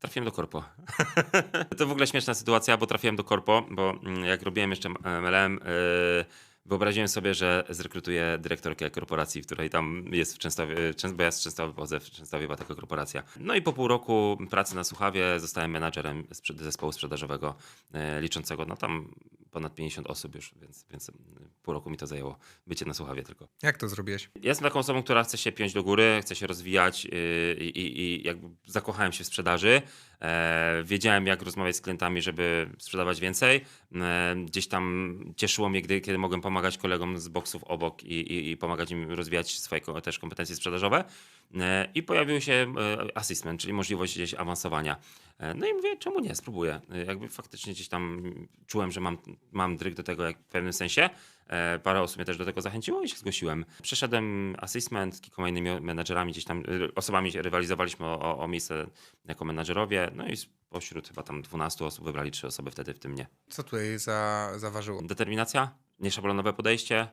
Trafiłem do korpo. to w ogóle śmieszna sytuacja, bo trafiłem do korpo, bo mm, jak robiłem jeszcze MLM, yy, wyobraziłem sobie, że zrekrutuję dyrektorkę korporacji, w której tam jest w Częstowie, Częst- bo ja z Częstowy pochodzę, w Częstowie była taka korporacja. No i po pół roku pracy na Słuchawie zostałem menadżerem zespołu sprzedażowego yy, liczącego, no tam ponad 50 osób już, więc, więc yy, pół roku mi to zajęło, bycie na Słuchawie tylko. Jak to zrobiłeś? Jestem taką osobą, która chce się piąć do góry, chce się rozwijać yy, i, i, i jakby zakochałem się w sprzedaży. E, wiedziałem, jak rozmawiać z klientami, żeby sprzedawać więcej. E, gdzieś tam cieszyło mnie, gdy, kiedy mogłem pomagać kolegom z boksów obok i, i, i pomagać im rozwijać swoje też kompetencje sprzedażowe. E, I pojawił się assessment, czyli możliwość gdzieś awansowania. No i mówię, czemu nie, spróbuję. Jakby faktycznie gdzieś tam czułem, że mam, mam dryg do tego jak w pewnym sensie. E, Parę osób mnie też do tego zachęciło i się zgłosiłem. Przeszedłem assessment z kilkoma innymi menadżerami, gdzieś tam y, osobami rywalizowaliśmy o, o, miejsce jako menadżerowie. No i spośród chyba tam 12 osób wybrali trzy osoby wtedy, w tym mnie. Co tutaj za, zaważyło? Determinacja, nieszablonowe podejście,